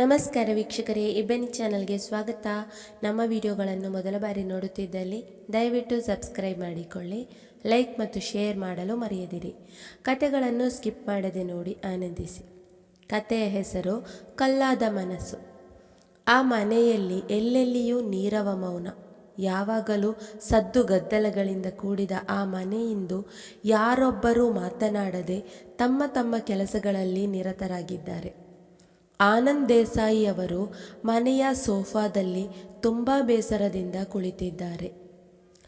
ನಮಸ್ಕಾರ ವೀಕ್ಷಕರೇ ಇಬ್ಬನಿ ಚಾನಲ್ಗೆ ಸ್ವಾಗತ. ನಮ್ಮ ವಿಡಿಯೋಗಳನ್ನು ಮೊದಲ ಬಾರಿ ನೋಡುತ್ತಿದ್ದಲ್ಲಿ ದಯವಿಟ್ಟು ಸಬ್ಸ್ಕ್ರೈಬ್ ಮಾಡಿಕೊಳ್ಳಿ, ಲೈಕ್ ಮತ್ತು ಶೇರ್ ಮಾಡಲು ಮರೆಯದಿರಿ. ಕತೆಗಳನ್ನು ಸ್ಕಿಪ್ ಮಾಡದೆ ನೋಡಿ ಆನಂದಿಸಿ. ಕತೆಯ ಹೆಸರು, ಕಲ್ಲಾದ ಮನಸ್ಸು. ಆ ಮನೆಯಲ್ಲಿ ಎಲ್ಲೆಲ್ಲಿಯೂ ನೀರವ ಮೌನ. ಯಾವಾಗಲೂ ಸದ್ದು ಗದ್ದಲಗಳಿಂದ ಕೂಡಿದ ಆ ಮನೆಯಿಂದು ಯಾರೊಬ್ಬರೂ ಮಾತನಾಡದೆ ತಮ್ಮ ತಮ್ಮ ಕೆಲಸಗಳಲ್ಲಿ ನಿರತರಾಗಿದ್ದಾರೆ. ಆನಂದ್ ದೇಸಾಯಿ ಅವರು ಮನೆಯ ಸೋಫಾದಲ್ಲಿ ತುಂಬ ಬೇಸರದಿಂದ ಕುಳಿತಿದ್ದಾರೆ.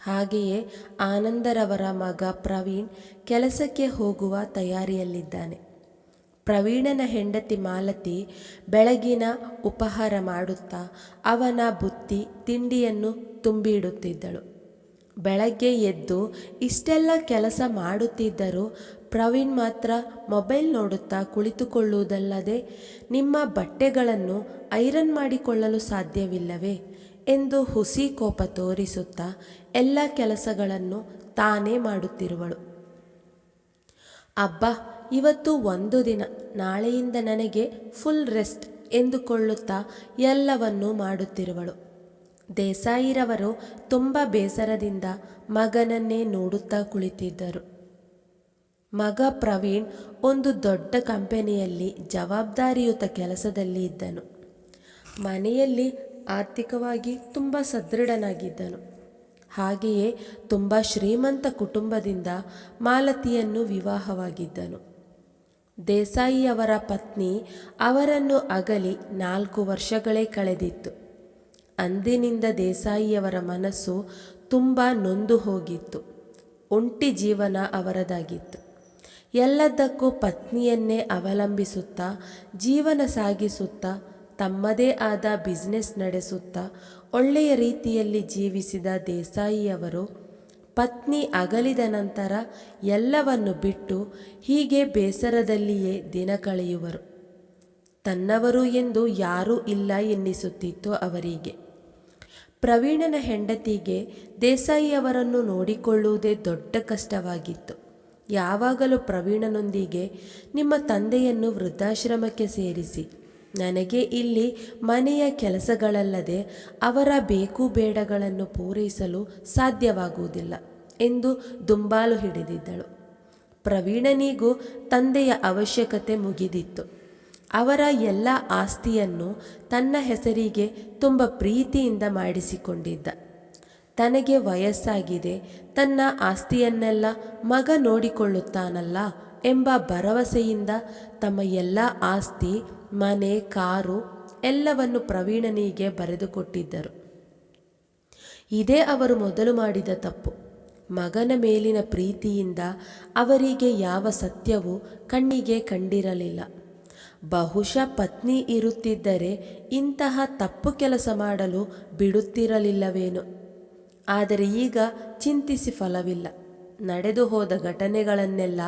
ಹಾಗೆಯೇ ಆನಂದರವರ ಮಗ ಪ್ರವೀಣ್ ಕೆಲಸಕ್ಕೆ ಹೋಗುವ ತಯಾರಿಯಲ್ಲಿದ್ದಾನೆ. ಪ್ರವೀಣನ ಹೆಂಡತಿ ಮಾಲತಿ ಬೆಳಗಿನ ಉಪಹಾರ ಮಾಡುತ್ತಾ ಅವನ ಬುತ್ತಿ ತಿಂಡಿಯನ್ನು ತುಂಬಿಡುತ್ತಿದ್ದಳು. ಬೆಳಗ್ಗೆ ಎದ್ದು ಇಷ್ಟೆಲ್ಲ ಕೆಲಸ ಮಾಡುತ್ತಿದ್ದರೂ ಪ್ರವೀಣ್ ಮಾತ್ರ ಮೊಬೈಲ್ ನೋಡುತ್ತಾ ಕುಳಿತುಕೊಳ್ಳುವುದಲ್ಲದೆ ನಿಮ್ಮ ಬಟ್ಟೆಗಳನ್ನು ಐರನ್ ಮಾಡಿಕೊಳ್ಳಲು ಸಾಧ್ಯವಿಲ್ಲವೇ ಎಂದು ಹುಸಿ ಕೋಪ ತೋರಿಸುತ್ತಾ ಎಲ್ಲ ಕೆಲಸಗಳನ್ನು ತಾನೇ ಮಾಡುತ್ತಿರುವಳು. ಅಬ್ಬಾ, ಇವತ್ತು ಒಂದು ದಿನ. ನಾಳೆಯಿಂದ ನನಗೆ ಫುಲ್ ರೆಸ್ಟ್ ಎಂದುಕೊಳ್ಳುತ್ತಾ ಎಲ್ಲವನ್ನೂ ಮಾಡುತ್ತಿರುವಳು. ದೇಸಾಯಿರವರು ತುಂಬ ಬೇಸರದಿಂದ ಮಗನನ್ನೇ ನೋಡುತ್ತಾ ಕುಳಿತಿದ್ದರು. ಮಗ ಪ್ರವೀಣ್ ಒಂದು ದೊಡ್ಡ ಕಂಪನಿಯಲ್ಲಿ ಜವಾಬ್ದಾರಿಯುತ ಕೆಲಸದಲ್ಲಿ ಇದ್ದನು. ಮನೆಯಲ್ಲಿ ಆರ್ಥಿಕವಾಗಿ ತುಂಬ ಸದೃಢನಾಗಿದ್ದನು. ಹಾಗೆಯೇ ತುಂಬ ಶ್ರೀಮಂತ ಕುಟುಂಬದಿಂದ ಮಾಲತಿಯನ್ನು ವಿವಾಹವಾಗಿದ್ದನು. ದೇಸಾಯಿಯವರ ಪತ್ನಿ ಅವರನ್ನು ಅಗಲಿ ನಾಲ್ಕು ವರ್ಷಗಳೇ ಕಳೆದಿತ್ತು. ಅಂದಿನಿಂದ ದೇಸಾಯಿಯವರ ಮನಸ್ಸು ತುಂಬ ನೊಂದು ಹೋಗಿತ್ತು. ಒಂಟಿ ಜೀವನ ಅವರದಾಗಿತ್ತು. ಎಲ್ಲದಕ್ಕೂ ಪತ್ನಿಯನ್ನೇ ಅವಲಂಬಿಸುತ್ತಾ, ಜೀವನ ಸಾಗಿಸುತ್ತಾ, ತಮ್ಮದೇ ಆದ ಬಿಸ್ನೆಸ್ ನಡೆಸುತ್ತಾ, ಒಳ್ಳೆಯ ರೀತಿಯಲ್ಲಿ ಜೀವಿಸಿದ ದೇಸಾಯಿಯವರು ಪತ್ನಿ ಅಗಲಿದ ನಂತರ ಎಲ್ಲವನ್ನು ಬಿಟ್ಟು ಹೀಗೆ ಬೇಸರದಲ್ಲಿಯೇ ದಿನ ಕಳೆಯುವರು. ತನ್ನವರು ಎಂದು ಯಾರೂ ಇಲ್ಲ ಎನ್ನಿಸುತ್ತಿತ್ತು ಅವರಿಗೆ. ಪ್ರವೀಣನ ಹೆಂಡತಿಗೆ ದೇಸಾಯಿಯವರನ್ನು ನೋಡಿಕೊಳ್ಳುವುದೇ ದೊಡ್ಡ ಕಷ್ಟವಾಗಿತ್ತು. ಯಾವಾಗಲೂ ಪ್ರವೀಣನೊಂದಿಗೆ ನಿಮ್ಮ ತಂದೆಯನ್ನು ವೃದ್ಧಾಶ್ರಮಕ್ಕೆ ಸೇರಿಸಿ. ನನಗೆ ಇಲ್ಲಿ ಮನೆಯ ಕೆಲಸಗಳಲ್ಲದೆ ಅವರ ಬೇಕು ಬೇಡಗಳನ್ನು ಪೂರೈಸಲು ಸಾಧ್ಯವಾಗುವುದಿಲ್ಲ ಎಂದು ದುಂಬಾಲು ಹಿಡಿದಿದ್ದಳು. ಪ್ರವೀಣನಿಗೂ ತಂದೆಯ ಅವಶ್ಯಕತೆ ಮುಗಿದಿತ್ತು. ಅವರ ಎಲ್ಲ ಆಸ್ತಿಯನ್ನು ತನ್ನ ಹೆಸರಿಗೆ ತುಂಬ ಪ್ರೀತಿಯಿಂದ ಮಾಡಿಸಿಕೊಂಡಿದ್ದ. ತನಗೆ ವಯಸ್ಸಾಗಿದೆ, ತನ್ನ ಆಸ್ತಿಯನ್ನೆಲ್ಲ ಮಗ ನೋಡಿಕೊಳ್ಳುತ್ತಾನಲ್ಲ ಎಂಬ ಭರವಸೆಯಿಂದ ತಮ್ಮ ಎಲ್ಲ ಆಸ್ತಿ, ಮನೆ, ಕಾರು ಎಲ್ಲವನ್ನು ಪ್ರವೀಣನಿಗೆ ಬರೆದುಕೊಟ್ಟಿದ್ದರು. ಇದೇ ಅವರು ಮೊದಲು ಮಾಡಿದ ತಪ್ಪು. ಮಗನ ಮೇಲಿನ ಪ್ರೀತಿಯಿಂದ ಅವರಿಗೆ ಯಾವ ಸತ್ಯವೂ ಕಣ್ಣಿಗೆ ಕಂಡಿರಲಿಲ್ಲ. ಬಹುಶಃ ಪತ್ನಿ ಇರುತ್ತಿದ್ದರೆ ಇಂತಹ ತಪ್ಪು ಕೆಲಸ ಮಾಡಲು ಬಿಡುತ್ತಿರಲಿಲ್ಲವೇನೋ. ಆದರೆ ಈಗ ಚಿಂತಿಸಿ ಫಲವಿಲ್ಲ. ನಡೆದು ಹೋದ ಘಟನೆಗಳನ್ನೆಲ್ಲ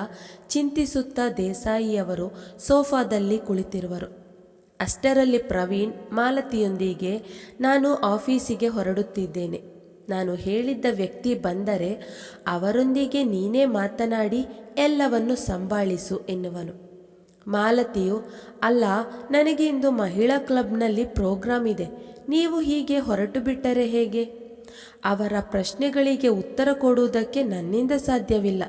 ಚಿಂತಿಸುತ್ತಾ ದೇಸಾಯಿಯವರು ಸೋಫಾದಲ್ಲಿ ಕುಳಿತಿರುವರು. ಅಷ್ಟರಲ್ಲಿ ಪ್ರವೀಣ್ ಮಾಲತಿಯೊಂದಿಗೆ, ನಾನು ಆಫೀಸಿಗೆ ಹೊರಡುತ್ತಿದ್ದೇನೆ. ನಾನು ಹೇಳಿದ್ದ ವ್ಯಕ್ತಿ ಬಂದರೆ ಅವರೊಂದಿಗೆ ನೀನೇ ಮಾತನಾಡಿ ಎಲ್ಲವನ್ನು ಸಂಭಾಳಿಸು, ಎನ್ನುವನು. ಮಾಲತಿಯು, ಅಲ್ಲ, ನನಗೆ ಇಂದು ಮಹಿಳಾ ಕ್ಲಬ್ನಲ್ಲಿ ಪ್ರೋಗ್ರಾಮ್ ಇದೆ. ನೀವು ಹೀಗೆ ಹೊರಟು ಬಿಟ್ಟರೆ ಹೇಗೆ? ಅವರ ಪ್ರಶ್ನೆಗಳಿಗೆ ಉತ್ತರ ಕೊಡುವುದಕ್ಕೆ ನನ್ನಿಂದ ಸಾಧ್ಯವಿಲ್ಲ.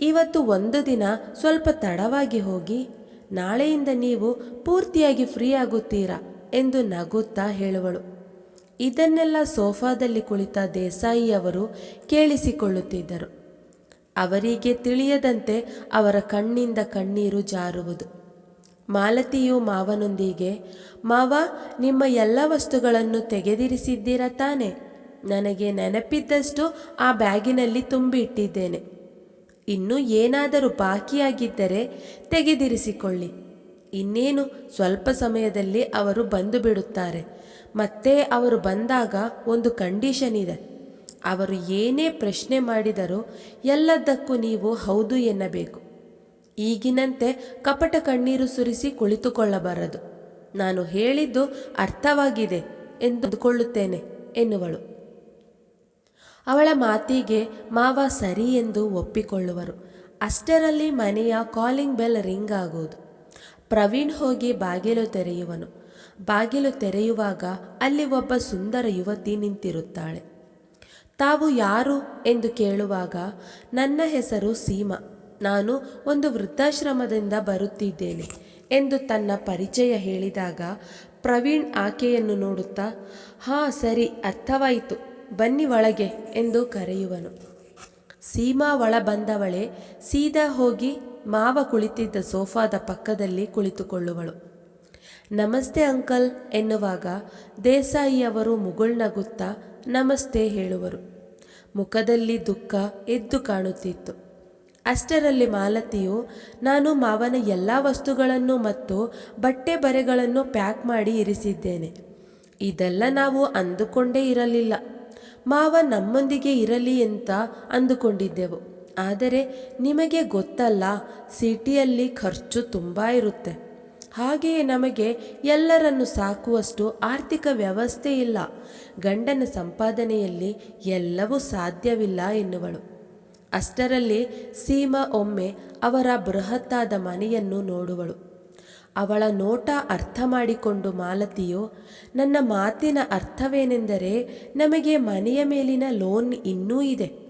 ಇವತ್ತು ಒಂದು ದಿನ ಸ್ವಲ್ಪ ತಡವಾಗಿ ಹೋಗಿ, ನಾಳೆಯಿಂದ ನೀವು ಪೂರ್ತಿಯಾಗಿ ಫ್ರೀ ಆಗುತ್ತೀರಾ ಎಂದು ನಗುತ್ತಾ ಹೇಳುವಳು. ಇದನ್ನೆಲ್ಲ ಸೋಫಾದಲ್ಲಿ ಕುಳಿತ ದೇಸಾಯಿಯವರು ಕೇಳಿಸಿಕೊಳ್ಳುತ್ತಿದ್ದರು. ಅವರಿಗೆ ತಿಳಿಯದಂತೆ ಅವರ ಕಣ್ಣಿಂದ ಕಣ್ಣೀರು ಜಾರುವುದು. ಮಾಲತಿಯು ಮಾವನೊಂದಿಗೆ, ಮಾವ, ನಿಮ್ಮ ಎಲ್ಲ ವಸ್ತುಗಳನ್ನು ತೆಗೆದಿರಿಸಿದ್ದೀರಾ ತಾನೆ? ನನಗೆ ನೆನಪಿದ್ದಷ್ಟು ಆ ಬ್ಯಾಗಿನಲ್ಲಿ ತುಂಬಿ ಇಟ್ಟಿದ್ದೇನೆ ಇನ್ನೂ ಏನಾದರೂ ಬಾಕಿಯಾಗಿದ್ದರೆ ತೆಗೆದಿರಿಸಿಕೊಳ್ಳಿ. ಇನ್ನೇನು ಸ್ವಲ್ಪ ಸಮಯದಲ್ಲಿ ಅವರು ಬಂದು ಬಿಡುತ್ತಾರೆ. ಮತ್ತೆ ಅವರು ಬಂದಾಗ ಒಂದು ಕಂಡೀಷನ್ ಇದೆ. ಅವರು ಏನೇ ಪ್ರಶ್ನೆ ಮಾಡಿದರೂ ಎಲ್ಲದಕ್ಕೂ ನೀವು ಹೌದು ಎನ್ನಬೇಕು. ಈಗಿನಂತೆ ಕಪಟ ಕಣ್ಣೀರು ಸುರಿಸಿ ಕುಳಿತುಕೊಳ್ಳಬಾರದು. ನಾನು ಹೇಳಿದ್ದು ಅರ್ಥವಾಗಿದೆ ಎಂದುಕೊಳ್ಳುತ್ತೇನೆ ಎನ್ನುವಳು. ಅವಳ ಮಾತಿಗೆ ಮಾವ ಸರಿ ಎಂದು ಒಪ್ಪಿಕೊಳ್ಳುವರು. ಅಷ್ಟರಲ್ಲಿ ಮನೆಯ ಕಾಲಿಂಗ್ ಬೆಲ್ ರಿಂಗ್ ಆಗುವುದು ಪ್ರವೀಣ್ ಹೋಗಿ ಬಾಗಿಲು ತೆರೆಯುವನು. ಬಾಗಿಲು ತೆರೆಯುವಾಗ ಅಲ್ಲಿ ಒಬ್ಬ ಸುಂದರ ಯುವತಿ ನಿಂತಿರುತ್ತಾಳೆ. ತಾವು ಯಾರು ಎಂದು ಕೇಳುವಾಗ, ನನ್ನ ಹೆಸರು ಸೀಮಾ. ನಾನು ಒಂದು ವೃದ್ಧಾಶ್ರಮದಿಂದ ಬರುತ್ತಿದ್ದೇನೆ ಎಂದು ತನ್ನ ಪರಿಚಯ ಹೇಳಿದಾಗ ಪ್ರವೀಣ್ ಆಕೆಯನ್ನು ನೋಡುತ್ತಾ, ಹಾ, ಸರಿ, ಅರ್ಥವಾಯಿತು. ಬನ್ನಿ ಒಳಗೆ ಎಂದು ಕರೆಯುವನು. ಸೀಮಾ ಒಳ ಬಂದವಳೆ, ಸೀದಾ ಹೋಗಿ ಮಾವ ಕುಳಿತಿದ್ದ ಸೋಫಾದ ಪಕ್ಕದಲ್ಲಿ ಕುಳಿತುಕೊಳ್ಳುವಳು. ನಮಸ್ತೆ ಅಂಕಲ್ ಎನ್ನುವಾಗ ದೇಸಾಯಿಯವರು ಮುಗುಳ್ನಗುತ್ತಾ ನಮಸ್ತೆ ಹೇಳುವರು. ಮುಖದಲ್ಲಿ ದುಃಖ ಎದ್ದು ಕಾಣುತ್ತಿತ್ತು. ಅಷ್ಟರಲ್ಲಿ ಮಾಲತಿಯು, ನಾನು ಮಾವನ ಎಲ್ಲ ವಸ್ತುಗಳನ್ನು ಮತ್ತು ಬಟ್ಟೆ ಬರೆಗಳನ್ನು ಪ್ಯಾಕ್ ಮಾಡಿ ಇರಿಸಿದ್ದೇನೆ. ಇದೆಲ್ಲ ನಾವು ಅಂದುಕೊಂಡೇ ಇರಲಿಲ್ಲ. ಮಾವ ನಮ್ಮೊಂದಿಗೆ ಇರಲಿ ಅಂತ ಅಂದುಕೊಂಡಿದ್ದೆವು. ಆದರೆ ನಿಮಗೆ ಗೊತ್ತಲ್ಲ, ಸಿಟಿಯಲ್ಲಿ ಖರ್ಚು ತುಂಬ ಇರುತ್ತೆ. ಹಾಗೆಯೇ ನಮಗೆ ಎಲ್ಲರನ್ನು ಸಾಕುವಷ್ಟು ಆರ್ಥಿಕ ವ್ಯವಸ್ಥೆ ಇಲ್ಲ. ಗಂಡನ ಸಂಪಾದನೆಯಲ್ಲಿ ಎಲ್ಲವೂ ಸಾಧ್ಯವಿಲ್ಲ ಎನ್ನುವಳು. ಅಷ್ಟರಲ್ಲಿ ಸೀಮಾ ಒಮ್ಮೆ ಅವರ ಬೃಹತ್ತಾದ ಮನೆಯನ್ನು ನೋಡುವಳು. ಅವಳ ನೋಟ ಅರ್ಥ ಮಾಡಿಕೊಂಡು ಮಾಲತಿಯು, ನನ್ನ ಮಾತಿನ ಅರ್ಥವೇನೆಂದರೆ ನಮಗೆ ಮನೆಯ ಮೇಲಿನ ಲೋನ್ ಇನ್ನೂ ಇದೆ.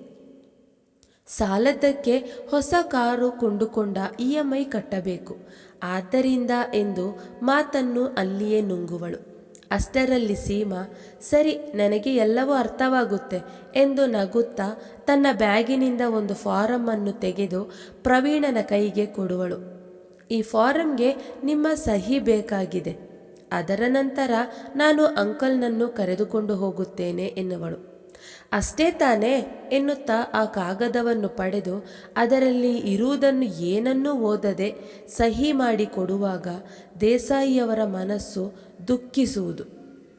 ಸಾಲದ್ದಕ್ಕೆ ಹೊಸ ಕಾರು ಕೊಂಡುಕೊಂಡ ಇ ಎಂ ಐ ಕಟ್ಟಬೇಕು. ಆದ್ದರಿಂದ ಎಂದು ಮಾತನ್ನು ಅಲ್ಲಿಯೇ ನುಂಗುವಳು. ಅಷ್ಟರಲ್ಲಿ ಸೀಮಾ, ಸರಿ, ನನಗೆ ಎಲ್ಲವೂ ಅರ್ಥವಾಗುತ್ತೆ ಎಂದು ನಗುತ್ತಾ ತನ್ನ ಬ್ಯಾಗಿನಿಂದ ಒಂದು ಫಾರಂ ಅನ್ನು ತೆಗೆದು ಪ್ರವೀಣನ ಕೈಗೆ ಕೊಡುವಳು. ಈ ಫಾರಂಗೆ ನಿಮ್ಮ ಸಹಿ ಬೇಕಾಗಿದೆ. ಅದರ ನಂತರ ನಾನು ಅಂಕಲ್ನನ್ನು ಕರೆದುಕೊಂಡು ಹೋಗುತ್ತೇನೆ ಎನ್ನುವಳು. ಅಷ್ಟೇ ತಾನೇ ಎನ್ನುತ್ತಾ ಆ ಕಾಗದವನ್ನು ಪಡೆದು ಅದರಲ್ಲಿ ಇರುವುದನ್ನು ಏನನ್ನೂ ಓದದೆ ಸಹಿ ಮಾಡಿ ಕೊಡುವಾಗ ದೇಸಾಯಿಯವರ ಮನಸ್ಸು ದುಃಖಿಸುವುದು.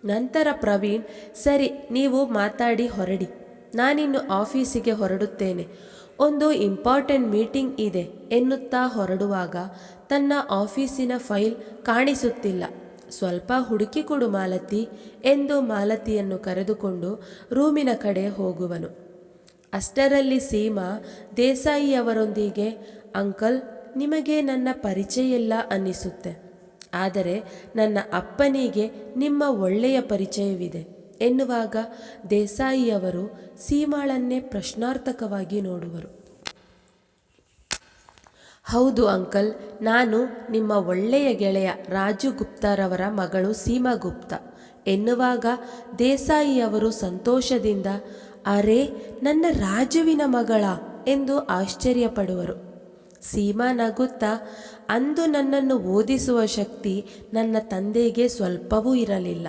ನಂತರ ಪ್ರವೀಣ್, ಸರಿ, ನೀವು ಮಾತಾಡಿ, ಹೊರಡಿ. ನಾನಿನ್ನು ಆಫೀಸಿಗೆ ಹೊರಡುತ್ತೇನೆ. ಒಂದು ಇಂಪಾರ್ಟೆಂಟ್ ಮೀಟಿಂಗ್ ಇದೆ. ಎನ್ನುತ್ತಾ ಹೊರಡುವಾಗ ತನ್ನ ಆಫೀಸಿನ ಫೈಲ್ ಕಾಣಿಸುತ್ತಿಲ್ಲ. ಸ್ವಲ್ಪ ಹುಡುಕಿಕೊಡು ಮಾಲತಿ ಎಂದು ಮಾಲತಿಯನ್ನು ಕರೆದುಕೊಂಡು ರೂಮಿನ ಕಡೆ ಹೋಗುವನು. ಅಷ್ಟರಲ್ಲಿ ಸೀಮಾ ದೇಸಾಯಿಯವರೊಂದಿಗೆ ಅಂಕಲ್, ನಿಮಗೆ ನನ್ನ ಪರಿಚಯ ಇಲ್ಲ ಅನ್ನಿಸುತ್ತೆ. ಆದರೆ ನನ್ನ ಅಪ್ಪನಿಗೆ ನಿಮ್ಮ ಒಳ್ಳೆಯ ಪರಿಚಯವಿದೆ ಎನ್ನುವಾಗ ದೇಸಾಯಿಯವರು ಸೀಮಾಳನ್ನೇ ಪ್ರಶ್ನಾರ್ಥಕವಾಗಿ ನೋಡುವರು. ಹೌದು ಅಂಕಲ್, ನಾನು ನಿಮ್ಮ ಒಳ್ಳೆಯ ಗೆಳೆಯ ರಾಜು ಗುಪ್ತಾರವರ ಮಗಳು ಸೀಮಾ ಗುಪ್ತಾ. ಎನ್ನುವಾಗ ದೇಸಾಯಿಯವರು ಸಂತೋಷದಿಂದ, ಅರೆ, ನನ್ನ ರಾಜುವಿನ ಮಗಳ ಎಂದು ಆಶ್ಚರ್ಯಪಡುವರು. ಸೀಮಾ ನಗುತ್ತಾ, ಅಂದು ನನ್ನನ್ನು ಓದಿಸುವ ಶಕ್ತಿ ನನ್ನ ತಂದೆಗೆ ಸ್ವಲ್ಪವೂ ಇರಲಿಲ್ಲ.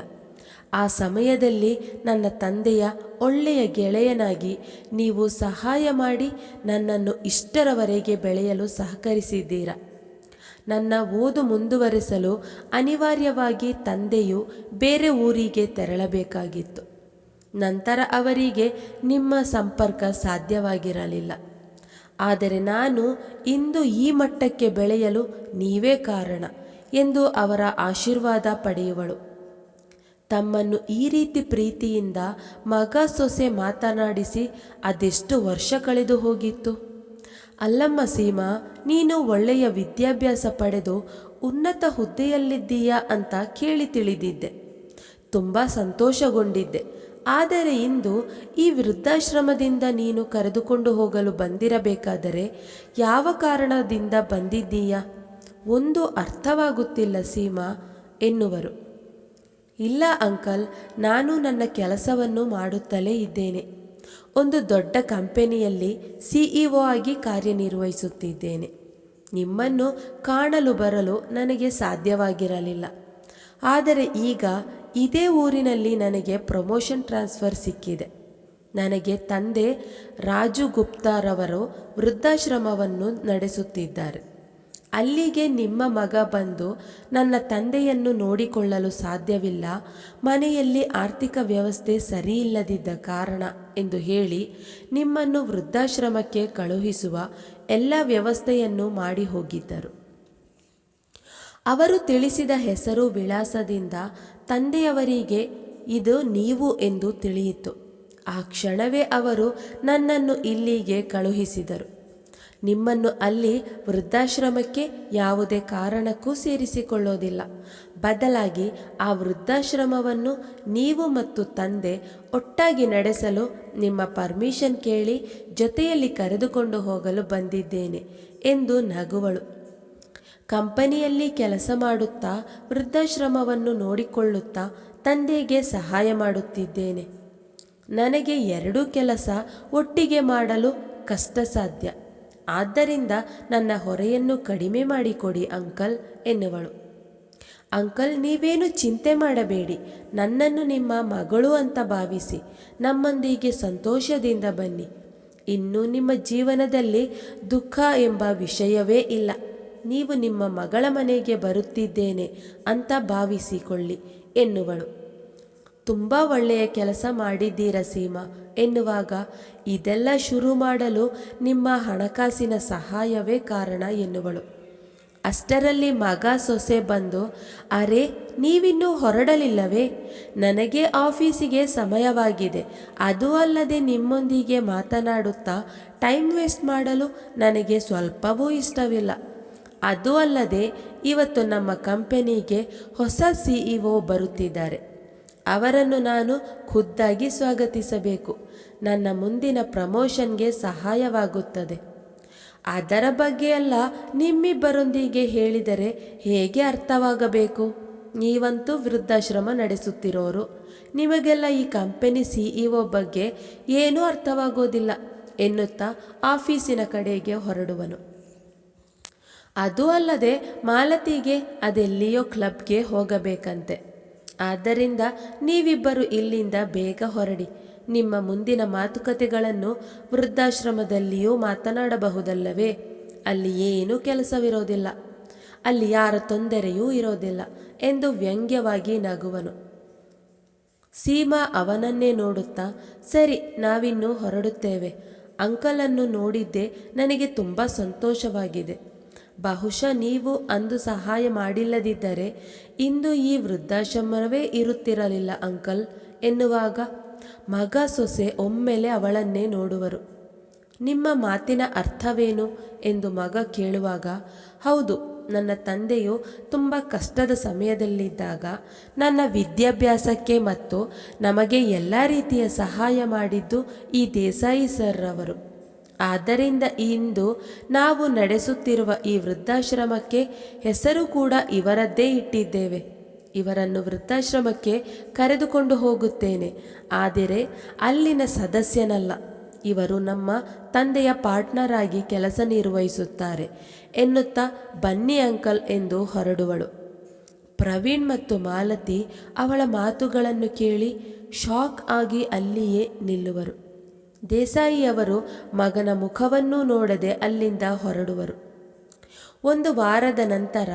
ಆ ಸಮಯದಲ್ಲಿ ನನ್ನ ತಂದೆಯ ಒಳ್ಳೆಯ ಗೆಳೆಯನಾಗಿ ನೀವು ಸಹಾಯ ಮಾಡಿ ನನ್ನನ್ನು ಇಷ್ಟರವರೆಗೆ ಬೆಳೆಯಲು ಸಹಕರಿಸಿದ್ದೀರಾ. ನನ್ನ ಓದು ಮುಂದುವರೆಸಲು ಅನಿವಾರ್ಯವಾಗಿ ತಂದೆಯು ಬೇರೆ ಊರಿಗೆ ತೆರಳಬೇಕಾಗಿತ್ತು. ನಂತರ ಅವರಿಗೆ ನಿಮ್ಮ ಸಂಪರ್ಕ ಸಾಧ್ಯವಾಗಿರಲಿಲ್ಲ. ಆದರೆ ನಾನು ಇಂದು ಈ ಮಟ್ಟಕ್ಕೆ ಬೆಳೆಯಲು ನೀವೇ ಕಾರಣ ಎಂದು ಅವರ ಆಶೀರ್ವಾದ ಪಡೆಯುವಳು. ತಮ್ಮನ್ನು ಈ ರೀತಿ ಪ್ರೀತಿಯಿಂದ ಮಗ ಸೊಸೆ ಮಾತನಾಡಿಸಿ ಅದೆಷ್ಟು ವರ್ಷ ಕಳೆದು ಹೋಗಿತ್ತು? ಅಲ್ಲಮ್ಮ ಸೀಮಾ, ನೀನು ಒಳ್ಳೆಯ ವಿದ್ಯಾಭ್ಯಾಸ ಪಡೆದು ಉನ್ನತ ಹುದ್ದೆಯಲ್ಲಿದ್ದೀಯಾ ಅಂತ ಕೇಳಿ ತಿಳಿದಿದ್ದೆ. ತುಂಬ ಸಂತೋಷಗೊಂಡಿದ್ದೆ. ಆದರೆ ಇಂದು ಈ ವೃದ್ಧಾಶ್ರಮದಿಂದ ನೀನು ಕರೆದುಕೊಂಡು ಹೋಗಲು ಬಂದಿರಬೇಕಾದರೆ ಯಾವ ಕಾರಣದಿಂದ ಬಂದಿದ್ದೀಯಾ? ಒಂದು ಅರ್ಥವಾಗುತ್ತಿಲ್ಲ ಸೀಮಾ, ಎನ್ನುವರು. ಇಲ್ಲ ಅಂಕಲ್, ನಾನು ನನ್ನ ಕೆಲಸವನ್ನು ಮಾಡುತ್ತಲೇ ಇದ್ದೇನೆ. ಒಂದು ದೊಡ್ಡ ಕಂಪನಿಯಲ್ಲಿ ಸಿಇಒ ಆಗಿ ಕಾರ್ಯನಿರ್ವಹಿಸುತ್ತಿದ್ದೇನೆ. ನಿಮ್ಮನ್ನು ಕಾಣಲು ಬರಲು ನನಗೆ ಸಾಧ್ಯವಾಗಿರಲಿಲ್ಲ. ಆದರೆ ಈಗ ಇದೇ ಊರಿನಲ್ಲಿ ನನಗೆ ಪ್ರಮೋಷನ್ ಟ್ರಾನ್ಸ್ಫರ್ ಸಿಕ್ಕಿದೆ. ನನಗೆ ತಂದೆ ರಾಜು ಗುಪ್ತಾರವರು ವೃದ್ಧಾಶ್ರಮವನ್ನು ನಡೆಸುತ್ತಿದ್ದಾರೆ. ಅಲ್ಲಿಗೆ ನಿಮ್ಮ ಮಗ ಬಂದು ನನ್ನ ತಂದೆಯನ್ನು ನೋಡಿಕೊಳ್ಳಲು ಸಾಧ್ಯವಿಲ್ಲ. ಮನೆಯಲ್ಲಿ ಆರ್ಥಿಕ ವ್ಯವಸ್ಥೆ ಸರಿಯಿಲ್ಲದಿದ್ದ ಕಾರಣ ಎಂದು ಹೇಳಿ ನಿಮ್ಮನ್ನು ವೃದ್ಧಾಶ್ರಮಕ್ಕೆ ಕಳುಹಿಸುವ ಎಲ್ಲ ವ್ಯವಸ್ಥೆಯನ್ನು ಮಾಡಿ ಹೋಗಿದ್ದರು. ಅವರು ತಿಳಿಸಿದ ಹೆಸರು ವಿಳಾಸದಿಂದ ತಂದೆಯವರಿಗೆ ಇದು ನೀವು ಎಂದು ತಿಳಿಯಿತು. ಆ ಕ್ಷಣವೇ ಅವರು ನನ್ನನ್ನು ಇಲ್ಲಿಗೆ ಕಳುಹಿಸಿದರು. ನಿಮ್ಮನ್ನು ಅಲ್ಲಿ ವೃದ್ಧಾಶ್ರಮಕ್ಕೆ ಯಾವುದೇ ಕಾರಣಕ್ಕೂ ಸೇರಿಸಿಕೊಳ್ಳೋದಿಲ್ಲ. ಬದಲಾಗಿ ಆ ವೃದ್ಧಾಶ್ರಮವನ್ನು ನೀವು ಮತ್ತು ತಂದೆ ಒಟ್ಟಾಗಿ ನಡೆಸಲು ನಿಮ್ಮ ಪರ್ಮಿಷನ್ ಕೇಳಿ ಜೊತೆಯಲ್ಲಿ ಕರೆದುಕೊಂಡು ಹೋಗಲು ಬಂದಿದ್ದೇನೆ ಎಂದು ನಗುವಳು. ಕಂಪನಿಯಲ್ಲಿ ಕೆಲಸ ಮಾಡುತ್ತಾ ವೃದ್ಧಾಶ್ರಮವನ್ನು ನೋಡಿಕೊಳ್ಳುತ್ತಾ ತಂದೆಗೆ ಸಹಾಯ ಮಾಡುತ್ತಿದ್ದೇನೆ. ನನಗೆ ಎರಡೂ ಕೆಲಸ ಒಟ್ಟಿಗೆ ಮಾಡಲು ಕಷ್ಟ ಸಾಧ್ಯ ಆದ್ದರಿಂದ ನನ್ನ ಹೊರೆಯನ್ನು ಕಡಿಮೆ ಮಾಡಿಕೊಡಿ, ಅಂಕಲ್, ಎನ್ನುವಳು. ಅಂಕಲ್, ನೀವೇನು ಚಿಂತೆ ಮಾಡಬೇಡಿ. ನನ್ನನ್ನು ನಿಮ್ಮ ಮಗಳು ಅಂತ ಭಾವಿಸಿ ನಮ್ಮೊಂದಿಗೆ ಸಂತೋಷದಿಂದ ಬನ್ನಿ. ಇನ್ನು ನಿಮ್ಮ ಜೀವನದಲ್ಲಿ ದುಃಖ ಎಂಬ ವಿಷಯವೇ ಇಲ್ಲ. ನೀವು ನಿಮ್ಮ ಮಗಳ ಮನೆಗೆ ಬರುತ್ತಿದ್ದೇನೆ ಅಂತ ಭಾವಿಸಿಕೊಳ್ಳಿ, ಎನ್ನುವಳು. ತುಂಬ ಒಳ್ಳೆಯ ಕೆಲಸ ಮಾಡಿದ್ದೀರ ಸೀಮಾ. ಎನ್ನುವಾಗ, ಇದೆಲ್ಲ ಶುರು ಮಾಡಲು ನಿಮ್ಮ ಹಣಕಾಸಿನ ಸಹಾಯವೇ ಕಾರಣ ಎನ್ನುವಳು. ಅಷ್ಟರಲ್ಲಿ ಮಗ ಸೊಸೆ ಬಂದು, ಅರೆ, ನೀವಿನ್ನೂ ಹೊರಡಲಿಲ್ಲವೇ? ನನಗೆ ಆಫೀಸಿಗೆ ಸಮಯವಾಗಿದೆ. ಅದು ಅಲ್ಲದೆ ನಿಮ್ಮೊಂದಿಗೆ ಮಾತನಾಡುತ್ತಾ ಟೈಮ್ ವೇಸ್ಟ್ ಮಾಡಲು ನನಗೆ ಸ್ವಲ್ಪವೂ ಇಷ್ಟವಿಲ್ಲ. ಅದು ಅಲ್ಲದೆ, ಇವತ್ತು ನಮ್ಮ ಕಂಪನಿಗೆ ಹೊಸ ಸಿಇಒ ಬರುತ್ತಿದ್ದಾರೆ. ಅವರನ್ನು ನಾನು ಖುದ್ದಾಗಿ ಸ್ವಾಗತಿಸಬೇಕು. ನನ್ನ ಮುಂದಿನ ಪ್ರಮೋಷನ್ಗೆ ಸಹಾಯವಾಗುತ್ತದೆ. ಅದರ ಬಗ್ಗೆ ಅಲ್ಲ, ನಿಮ್ಮಿಬ್ಬರೊಂದಿಗೆ ಹೇಳಿದರೆ ಹೇಗೆ ಅರ್ಥವಾಗಬೇಕು? ನೀವಂತೂ ವೃದ್ಧಾಶ್ರಮ ನಡೆಸುತ್ತಿರೋರು. ನಿಮಗೆಲ್ಲ ಈ ಕಂಪನಿ ಸಿಇಒ ಬಗ್ಗೆ ಏನೂ ಅರ್ಥವಾಗೋದಿಲ್ಲ ಎನ್ನುತ್ತಾ ಆಫೀಸಿನ ಕಡೆಗೆ ಹೊರಡುವನು. ಅದು ಅಲ್ಲದೆ ಮಾಲತಿಗೆ ಅದೆಲ್ಲಿಯೋ ಕ್ಲಬ್ಗೆ ಹೋಗಬೇಕಂತೆ. ಆದ್ದರಿಂದ ನೀವಿಬ್ಬರು ಇಲ್ಲಿಂದ ಬೇಗ ಹೊರಡಿ. ನಿಮ್ಮ ಮುಂದಿನ ಮಾತುಕತೆಗಳನ್ನು ವೃದ್ಧಾಶ್ರಮದಲ್ಲಿಯೂ ಮಾತನಾಡಬಹುದಲ್ಲವೇ? ಅಲ್ಲಿ ಏನೂ ಕೆಲಸವಿರೋದಿಲ್ಲ. ಅಲ್ಲಿ ಯಾರ ತೊಂದರೆಯೂ ಇರೋದಿಲ್ಲ ಎಂದು ವ್ಯಂಗ್ಯವಾಗಿ ನಗುವನು. ಸೀಮಾ ಅವನನ್ನೇ ನೋಡುತ್ತಾ, ಸರಿ, ನಾವಿನ್ನು ಹೊರಡುತ್ತೇವೆ. ಅಂಕಲನ್ನು ನೋಡಿದ್ದೆ ನನಗೆ ತುಂಬ ಸಂತೋಷವಾಗಿದೆ. ಬಹುಶಃ ನೀವು ಅಂದು ಸಹಾಯ ಮಾಡಿಲ್ಲದಿದ್ದರೆ ಇಂದು ಈ ವೃದ್ಧಾಶ್ರಮವೇ ಇರುತ್ತಿರಲಿಲ್ಲ, ಅಂಕಲ್ ಎನ್ನುವಾಗ. ಮಗ ಸೊಸೆ ಒಮ್ಮೆಲೆ ಅವಳನ್ನೇ ನೋಡುವರು. ನಿಮ್ಮ ಮಾತಿನ ಅರ್ಥವೇನು? ಎಂದು ಮಗ ಕೇಳುವಾಗ, ಹೌದು, ನನ್ನ ತಂದೆಯು ತುಂಬ ಕಷ್ಟದ ಸಮಯದಲ್ಲಿದ್ದಾಗ ನನ್ನ ವಿದ್ಯಾಭ್ಯಾಸಕ್ಕೆ ಮತ್ತು ನಮಗೆ ಎಲ್ಲ ರೀತಿಯ ಸಹಾಯ ಮಾಡಿದ್ದು ಈ ದೇಸಾಯಿ ಸರ್ ಅವರು ಆದ್ದರಿಂದ ಇಂದು ನಾವು ನಡೆಸುತ್ತಿರುವ ಈ ವೃದ್ಧಾಶ್ರಮಕ್ಕೆ ಹೆಸರು ಕೂಡ ಇವರದ್ದೇ ಇಟ್ಟಿದ್ದೇವೆ. ಇವರನ್ನು ವೃದ್ಧಾಶ್ರಮಕ್ಕೆ ಕರೆದುಕೊಂಡು ಹೋಗುತ್ತೇನೆ. ಆದರೆ ಅಲ್ಲಿನ ಸದಸ್ಯನಲ್ಲ. ಇವರು ನಮ್ಮ ತಂದೆಯ ಪಾರ್ಟ್ನರ್ ಆಗಿ ಕೆಲಸ ನಿರ್ವಹಿಸುತ್ತಾರೆ ಎನ್ನುತ್ತಾ ಬನ್ನಿ ಅಂಕಲ್ ಎಂದು ಹೊರಡುವಳು. ಪ್ರವೀಣ್ ಮತ್ತು ಮಾಲತಿ ಅವಳ ಮಾತುಗಳನ್ನು ಕೇಳಿ ಶಾಕ್ ಆಗಿ ಅಲ್ಲಿಯೇ ನಿಲ್ಲುವರು. ದೇಸಾಯಿಯವರು ಮಗನ ಮುಖವನ್ನೂ ನೋಡದೆ ಅಲ್ಲಿಂದ ಹೊರಡುವರು. ಒಂದು ವಾರದ ನಂತರ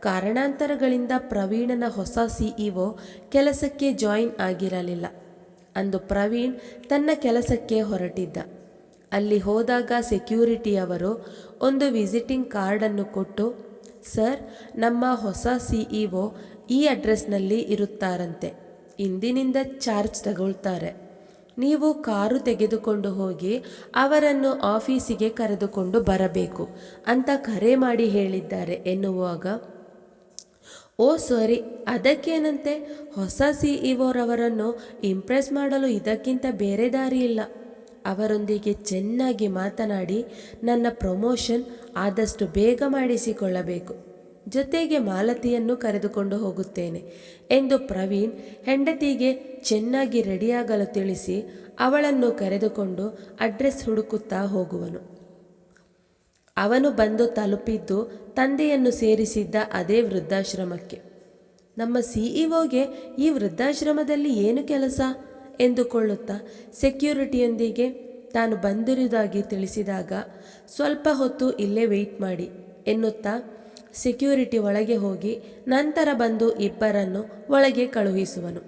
ಕಾರಣಾಂತರಗಳಿಂದ ಪ್ರವೀಣನ ಹೊಸ ಸಿಇಒ ಕೆಲಸಕ್ಕೆ ಜಾಯಿನ್ ಆಗಿರಲಿಲ್ಲ. ಅಂದು ಪ್ರವೀಣ್ ತನ್ನ ಕೆಲಸಕ್ಕೆ ಹೊರಟಿದ್ದ. ಅಲ್ಲಿ ಹೋದಾಗ ಸೆಕ್ಯೂರಿಟಿಯವರು ಒಂದು ವಿಸಿಟಿಂಗ್ ಕಾರ್ಡನ್ನು ಕೊಟ್ಟು, ಸರ್, ನಮ್ಮ ಹೊಸ ಸಿಇಒ ಈ ಅಡ್ರೆಸ್ನಲ್ಲಿ ಇರುತ್ತಾರಂತೆ. ಇಂದಿನಿಂದ ಚಾರ್ಜ್ ತಗೊಳ್ತಾರೆ. ನೀವು ಕಾರು ತೆಗೆದುಕೊಂಡು ಹೋಗಿ ಅವರನ್ನು ಆಫೀಸಿಗೆ ಕರೆದುಕೊಂಡು ಬರಬೇಕು ಅಂತ ಕರೆ ಮಾಡಿ ಹೇಳಿದ್ದಾರೆ ಎನ್ನುವಾಗ, ಓ ಸಾರಿ, ಅದಕ್ಕೇನಂತೆ? ಹೊಸ ಸಿ ಇಒರವರನ್ನು ಇಂಪ್ರೆಸ್ ಮಾಡಲು ಇದಕ್ಕಿಂತ ಬೇರೆ ದಾರಿ ಇಲ್ಲ. ಅವರೊಂದಿಗೆ ಚೆನ್ನಾಗಿ ಮಾತನಾಡಿ ನನ್ನ ಪ್ರಮೋಷನ್ ಆದಷ್ಟು ಬೇಗ ಮಾಡಿಸಿಕೊಳ್ಳಬೇಕು. ಜೊತೆಗೆ ಮಾಲತಿಯನ್ನು ಕರೆದುಕೊಂಡು ಹೋಗುತ್ತೇನೆ ಎಂದು ಪ್ರವೀಣ್ ಹೆಂಡತಿಗೆ ಚೆನ್ನಾಗಿ ರೆಡಿಯಾಗಲು ತಿಳಿಸಿ ಅವಳನ್ನು ಕರೆದುಕೊಂಡು ಅಡ್ರೆಸ್ ಹುಡುಕುತ್ತಾ ಹೋಗುವನು. ಅವನು ಬಂದು ತಲುಪಿದ್ದು ತಂದೆಯನ್ನು ಸೇರಿಸಿದ್ದ ಅದೇ ವೃದ್ಧಾಶ್ರಮಕ್ಕೆ. ನಮ್ಮ ಸಿಇಒಗೆ ಈ ವೃದ್ಧಾಶ್ರಮದಲ್ಲಿ ಏನು ಕೆಲಸ? ಎಂದುಕೊಳ್ಳುತ್ತಾ ಸೆಕ್ಯೂರಿಟಿಯೊಂದಿಗೆ ತಾನು ಬಂದಿರುವುದಾಗಿ ತಿಳಿಸಿದಾಗ, ಸ್ವಲ್ಪ ಹೊತ್ತು ಇಲ್ಲೇ ವೆಯ್ಟ್ ಮಾಡಿ ಎನ್ನುತ್ತಾ ಸೆಕ್ಯೂರಿಟಿ ಒಳಗೆ ಹೋಗಿ ನಂತರ ಬಂದು ಇಬ್ಬರನ್ನು ಒಳಗೆ ಕಳುಹಿಸುವನು.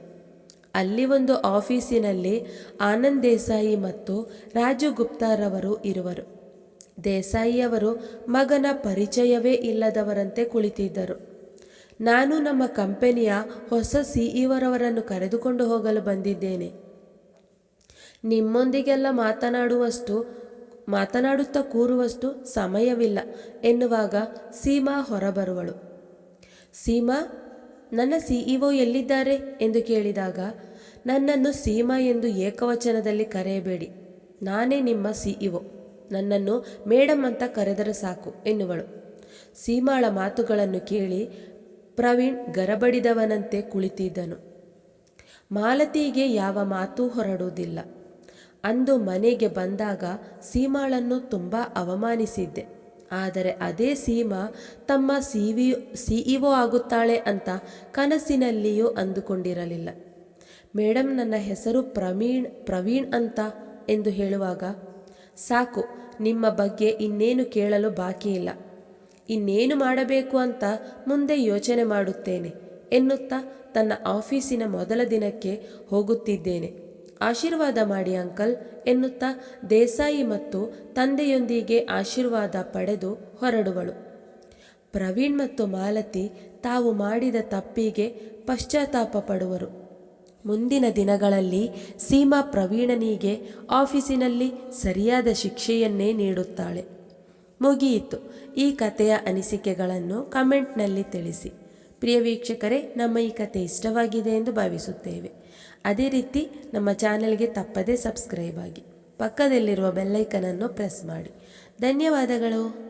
ಅಲ್ಲಿ ಒಂದು ಆಫೀಸಿನಲ್ಲಿ ಆನಂದ್ ದೇಸಾಯಿ ಮತ್ತು ರಾಜು ಗುಪ್ತಾರವರು ಇರುವರು ದೇಸಾಯಿಯವರು ಮಗನ ಪರಿಚಯವೇ ಇಲ್ಲದವರಂತೆ ಕುಳಿತಿದ್ದರು. ನಾನು ನಮ್ಮ ಕಂಪನಿಯ ಹೊಸ ಸಿಇಒರವರನ್ನು ಕರೆದುಕೊಂಡು ಹೋಗಲು ಬಂದಿದ್ದೇನೆ. ನಿಮ್ಮೊಂದಿಗೆಲ್ಲ ಮಾತನಾಡುವಷ್ಟು ಮಾತನಾಡುತ್ತಾ ಕೂರುವಷ್ಟು ಸಮಯವಿಲ್ಲ ಎನ್ನುವಾಗ ಸೀಮಾ ಹೊರಬರುವಳು. ಸೀಮಾ, ನನ್ನ ಸಿಇಒ ಎಲ್ಲಿದ್ದಾರೆ? ಎಂದು ಕೇಳಿದಾಗ, ನನ್ನನ್ನು ಸೀಮಾ ಎಂದು ಏಕವಚನದಲ್ಲಿ ಕರೆಯಬೇಡಿ. ನಾನೇ ನಿಮ್ಮ ಸಿಇಒ ನನ್ನನ್ನು ಮೇಡಮ್ ಅಂತ ಕರೆದರೆ ಸಾಕು ಎನ್ನುವಳು. ಸೀಮಾಳ ಮಾತುಗಳನ್ನು ಕೇಳಿ ಪ್ರವೀಣ್ ಗರಬಡಿದವನಂತೆ ಕುಳಿತಿದ್ದನು. ಮಾಲತಿಗೆ ಯಾವ ಮಾತೂ ಹೊರಡುವುದಿಲ್ಲ. ಅಂದು ಮನೆಗೆ ಬಂದಾಗ ಸೀಮಾಳನ್ನು ತುಂಬ ಅವಮಾನಿಸಿದ್ದೆ. ಆದರೆ ಅದೇ ಸೀಮಾ ತಮ್ಮ ಸಿವಿ, ಸಿಇಒ ಆಗುತ್ತಾಳೆ ಅಂತ ಕನಸಿನಲ್ಲಿಯೂ ಅಂದುಕೊಂಡಿರಲಿಲ್ಲ. ಮೇಡಮ್ ನನ್ನ ಹೆಸರು ಪ್ರವೀಣ್ ಪ್ರವೀಣ್ ಅಂತ ಎಂದು ಹೇಳುವಾಗ, ಸಾಕು, ನಿಮ್ಮ ಬಗ್ಗೆ ಇನ್ನೇನು ಕೇಳಲು ಬಾಕಿ ಇಲ್ಲ. ಇನ್ನೇನು ಮಾಡಬೇಕು ಅಂತ ಮುಂದೆ ಯೋಚನೆ ಮಾಡುತ್ತೇನೆ ಎನ್ನುತ್ತಾ ತನ್ನ ಆಫೀಸಿನ ಮೊದಲ ದಿನಕ್ಕೆ ಹೋಗುತ್ತಿದ್ದೇನೆ. ಆಶೀರ್ವಾದ ಮಾಡಿ ಅಂಕಲ್ ಎನ್ನುತ್ತಾ ದೇಸಾಯಿ ಮತ್ತು ತಂದೆಯೊಂದಿಗೆ ಆಶೀರ್ವಾದ ಪಡೆದು ಹೊರಡುವಳು. ಪ್ರವೀಣ್ ಮತ್ತು ಮಾಲತಿ ತಾವು ಮಾಡಿದ ತಪ್ಪಿಗೆ ಪಶ್ಚಾತ್ತಾಪ ಪಡುವರು ಮುಂದಿನ ದಿನಗಳಲ್ಲಿ ಸೀಮಾ ಪ್ರವೀಣನಿಗೆ ಆಫೀಸಿನಲ್ಲಿ ಸರಿಯಾದ ಶಿಕ್ಷೆಯನ್ನೇ ನೀಡುತ್ತಾಳೆ. ಮುಗಿಯಿತು. ಈ ಕಥೆಯ ಅನಿಸಿಕೆಗಳನ್ನು ಕಮೆಂಟ್ನಲ್ಲಿ ತಿಳಿಸಿ. ಪ್ರಿಯ ವೀಕ್ಷಕರೇ, ನಮ್ಮ ಈ ಕಥೆ ಇಷ್ಟವಾಗಿದೆ ಎಂದು ಭಾವಿಸುತ್ತೇವೆ. ಅದೇ ರೀತಿ ನಮ್ಮ ಚಾನೆಲ್ಗೆ ತಪ್ಪದೇ ಸಬ್ಸ್ಕ್ರೈಬ್ ಆಗಿ ಪಕ್ಕದಲ್ಲಿರುವ ಬೆಲ್ಲೈಕನನ್ನು ಪ್ರೆಸ್ ಮಾಡಿ. ಧನ್ಯವಾದಗಳು.